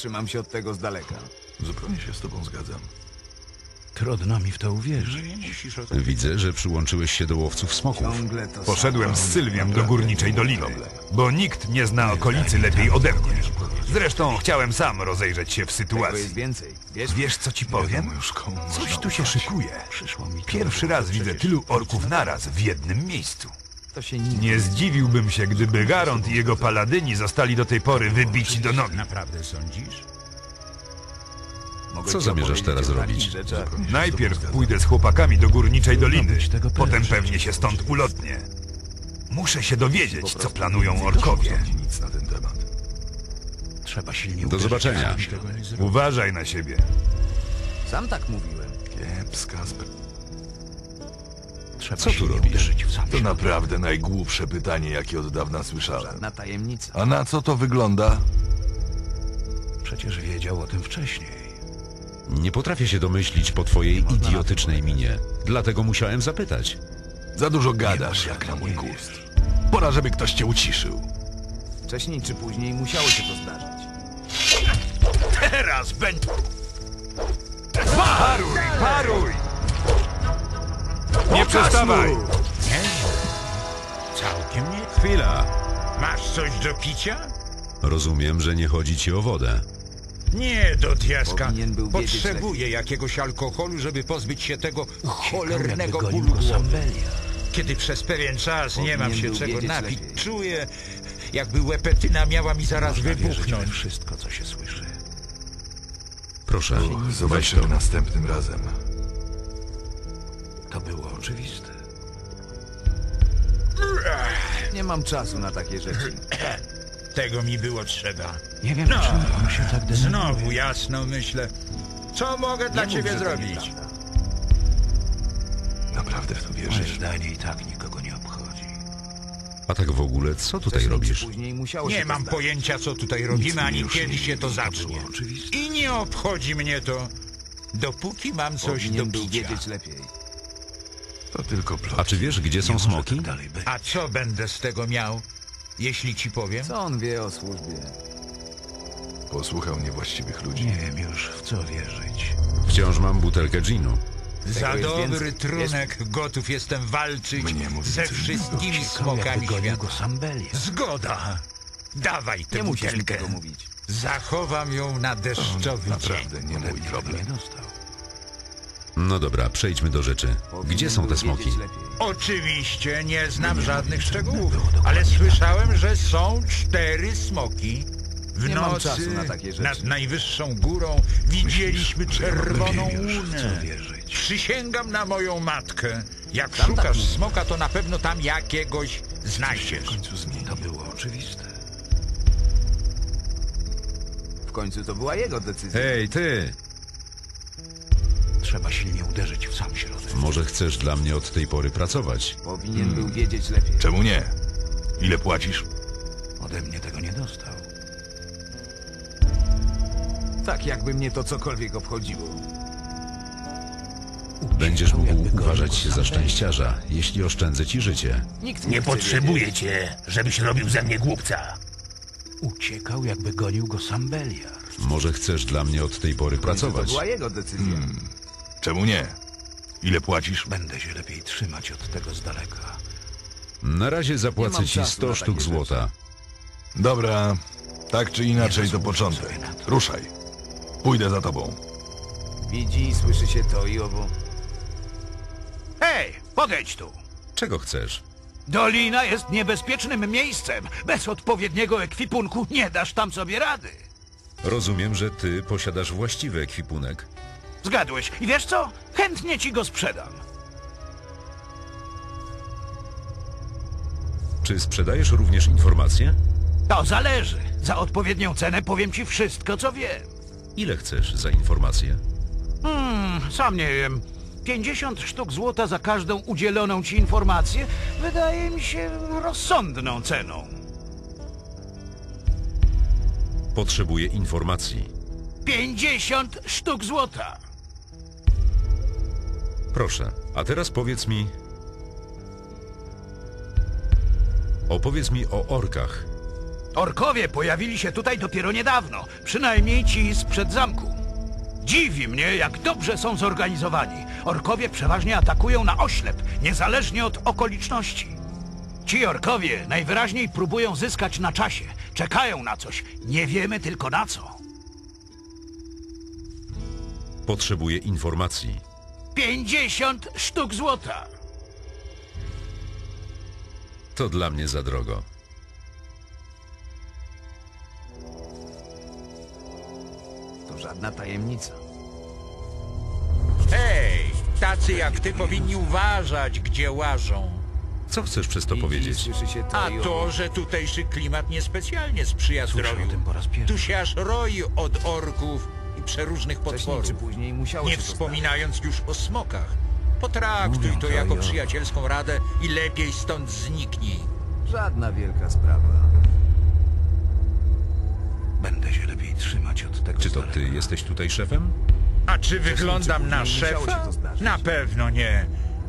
Trzymam się od tego z daleka. Zupełnie się z tobą zgadzam. Trudno mi w to uwierzyć. Widzę, że przyłączyłeś się do łowców smoków. Ciągle to Poszedłem z Sylwią do Górniczej Doliny, bo nikt nie zna okolicy lepiej ode mnie. Zresztą chciałem sam rozejrzeć się w sytuacji. jest więcej. Wiesz, Wiesz, co ci powiem? Już komu Coś tu się szykuje. Przyszło mi to Pierwszy raz widzę tylu orków naraz w jednym miejscu. To się nigdy Nie zdziwiłbym się, gdyby Garont i jego paladyni zostali do tej pory wybici do nogi. Naprawdę sądzisz? Co zamierzasz teraz robić? Najpierw pójdę z chłopakami do Górniczej Doliny, potem pewnie. się stąd ulotnię. Muszę się dowiedzieć, co planują orkowie. nic na ten temat. Trzeba silnie Do zobaczenia. Uważaj na siebie. Sam tak mówiłem. Kiepska sp... Trzeba Co tu robisz? To naprawdę najgłupsze pytanie, jakie od dawna słyszałem. Na tajemnicę. A na co to wygląda? Przecież wiedział o tym wcześniej. Nie potrafię się domyślić po twojej idiotycznej minie. Dlatego musiałem zapytać. Za dużo gadasz, jak na mój gust. Pora, żeby ktoś cię uciszył. Wcześniej czy później musiało się to zdarzyć. Teraz będzie... Paruj, paruj! Nie przestawaj! Całkiem nie. Chwila. Masz coś do picia? Rozumiem, że nie chodzi ci o wodę. Nie, do diaska. Powinien był wiedzieć Potrzebuję jakiegoś alkoholu, żeby pozbyć się tego cholernego bólu głowy. Kiedy przez pewien czas nie mam Powinien się był czego wiedzieć napić, lepiej. czuję, jakby łepetyna miała mi zaraz Można wierzyć we wybuchnąć. wszystko, co się słyszy. Proszę, weź Zobaczymy to. następnym razem. To było oczywiste. Nie mam czasu na takie rzeczy. Tego mi było trzeba. Nie wiem, No, czemu on się tak denerwuje. Znowu jasno myślę. Co mogę dla mów, ciebie że to zrobić? nieprawda. Naprawdę w to Moje wierzysz? zdanie i tak nikogo nie obchodzi. A tak w ogóle, co tutaj Wcześniej czy robisz? później musiało się Nie to mam zdarzyć. pojęcia, co tutaj robimy, ani już kiedy nie się to wiem, to zacznie. było oczywiste. I nie obchodzi mnie to, dopóki mam coś do był picia. wiedzieć lepiej. To tylko plot. A czy wiesz, gdzie są smoki? tak być. A co będę z tego miał, jeśli ci powiem? Co on wie o służbie? Posłuchał niewłaściwych ludzi. Nie wiem już, w co wierzyć. Wciąż mam butelkę ginu. Za jest dobry więcej. trunek gotów jestem walczyć Mnie ze wszystkimi smokami świata. go Sambelia. Zgoda! Dawaj tę Nie musisz mi butelkę. tego mówić. Zachowam ją na deszczowy dzień. Naprawdę nie mój problem. nie dostał. No dobra, przejdźmy do rzeczy. Gdzie są te smoki? Oczywiście nie znam żadnych szczegółów, ale słyszałem, że są cztery smoki. W Nie mam nocy czasu na takie rzeczy. nad najwyższą górą widzieliśmy czerwoną Nie wiem już, w łunę. wierzyć. Przysięgam na moją matkę. Jak Sam tak szukasz mówi. smoka, to na pewno tam jakiegoś znajdziesz. W końcu zmieni. To było oczywiste. W końcu to była jego decyzja. Hej, ty! Trzeba silnie uderzyć w sam środek. Może chcesz dla mnie od tej pory pracować? Powinien Hmm. był wiedzieć lepiej. Czemu nie? Ile płacisz? Ode mnie tego nie dostał. Tak jakby mnie to cokolwiek obchodziło. Będziesz mógł uważać się za szczęściarza, jeśli oszczędzę ci życie. Nikt Nie chce potrzebuję wiedzieć. cię, żebyś robił ze mnie głupca. Uciekał, jakby gonił go Sambelia. Może chcesz dla mnie od tej pory końcu To pracować? była jego decyzja. Czemu nie? Ile płacisz? Będę się lepiej trzymać od tego z daleka. Na razie zapłacę ci czasu 100 na sztuk złota. Dobra, tak czy inaczej to początek. Ruszaj. Pójdę za tobą. Widzi i słyszy się to i owo. Hej, podejdź tu. Czego chcesz? Dolina jest niebezpiecznym miejscem. Bez odpowiedniego ekwipunku nie dasz tam sobie rady. Rozumiem, że ty posiadasz właściwy ekwipunek. Zgadłeś. I wiesz co? Chętnie ci go sprzedam. Czy sprzedajesz również informacje? To zależy. Za odpowiednią cenę powiem ci wszystko, co wiem. Ile chcesz za informacje? Hmm, sam nie wiem. 50 sztuk złota za każdą udzieloną ci informację wydaje mi się rozsądną ceną. Potrzebuję informacji. 50 sztuk złota. Proszę, a teraz powiedz mi... Opowiedz mi o orkach. Orkowie pojawili się tutaj dopiero niedawno, przynajmniej ci sprzed zamku. Dziwi mnie, jak dobrze są zorganizowani. Orkowie przeważnie atakują na oślep, niezależnie od okoliczności. Ci orkowie najwyraźniej próbują zyskać na czasie. Czekają na coś. Nie wiemy tylko na co. Potrzebuję informacji. 50 sztuk złota. To dla mnie za drogo. To żadna tajemnica. Hej, tacy jak ty powinni uważać, gdzie łażą. Co chcesz przez to powiedzieć? słyszy się to A to, że tutejszy klimat niespecjalnie sprzyja zdrowiu. Tu się aż roi od orków i przeróżnych Wcześniej potworów. czy później musiało Nie się to stać. wspominając już o smokach. Potraktuj Mówią to to jako i przyjacielską radę i lepiej stąd zniknij. Żadna wielka sprawa. Będę się lepiej trzymać od tego Czy to starego. ty jesteś tutaj szefem? A czy wyglądam na później musiało szefa? się to zdarzyć. Na pewno nie.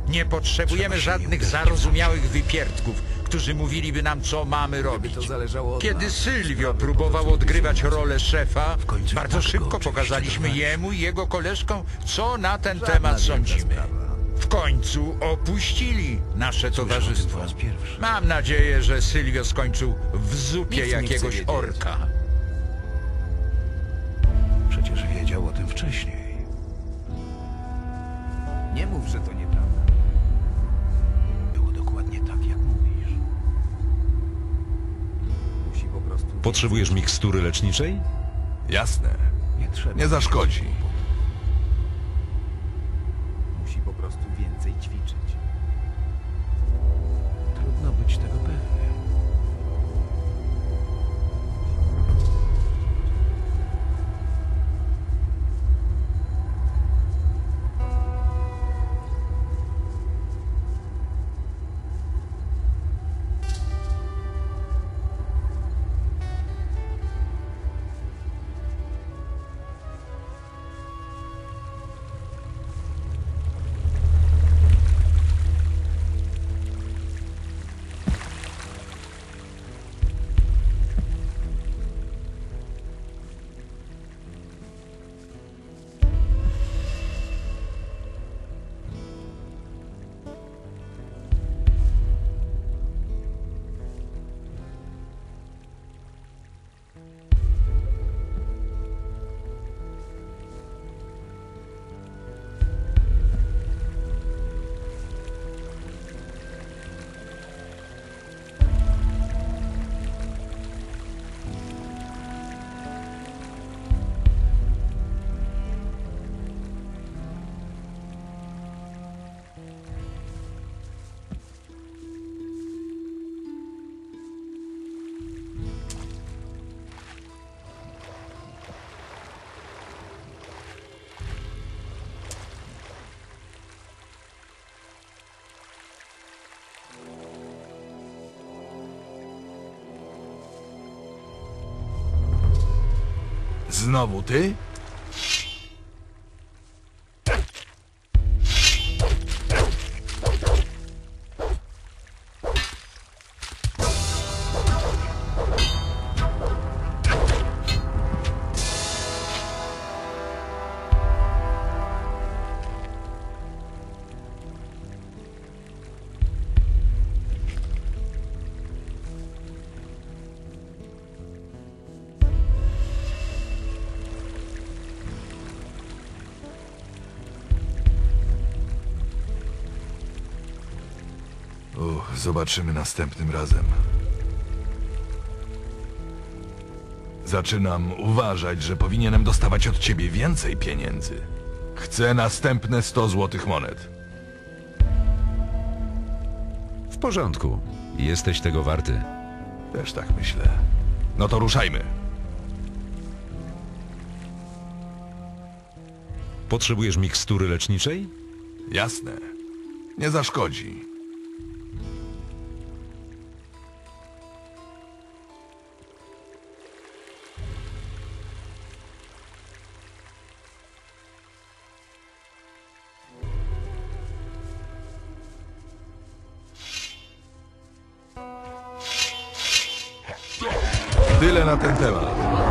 Nie potrzebujemy Trzeba się nie żadnych uderzyć. zarozumiałych wypierdków, którzy mówiliby nam, co mamy robić. to zależało od Kiedy nas, Sylwio próbował odgrywać rolę szefa, końcu bardzo tak szybko pokazaliśmy doznaliśmy. jemu i jego koleżkom, co na ten Żadna temat sądzimy. W końcu opuścili nasze towarzystwo. Mam nadzieję, że Sylwio skończył w zupie nie jakiegoś orka. Przecież wiedział o tym wcześniej. Nie mów, że to nieprawda. Potrzebujesz mikstury leczniczej? Jasne. Nie trzeba. Nie zaszkodzi. Znowu ty? Zobaczymy następnym razem. Zaczynam uważać, że powinienem dostawać od ciebie więcej pieniędzy. Chcę następne 100 złotych monet. W porządku. Jesteś tego warty. Też tak myślę. No to ruszajmy. Potrzebujesz mikstury leczniczej? Jasne. Nie zaszkodzi. Tyle na ten temat.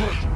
Look.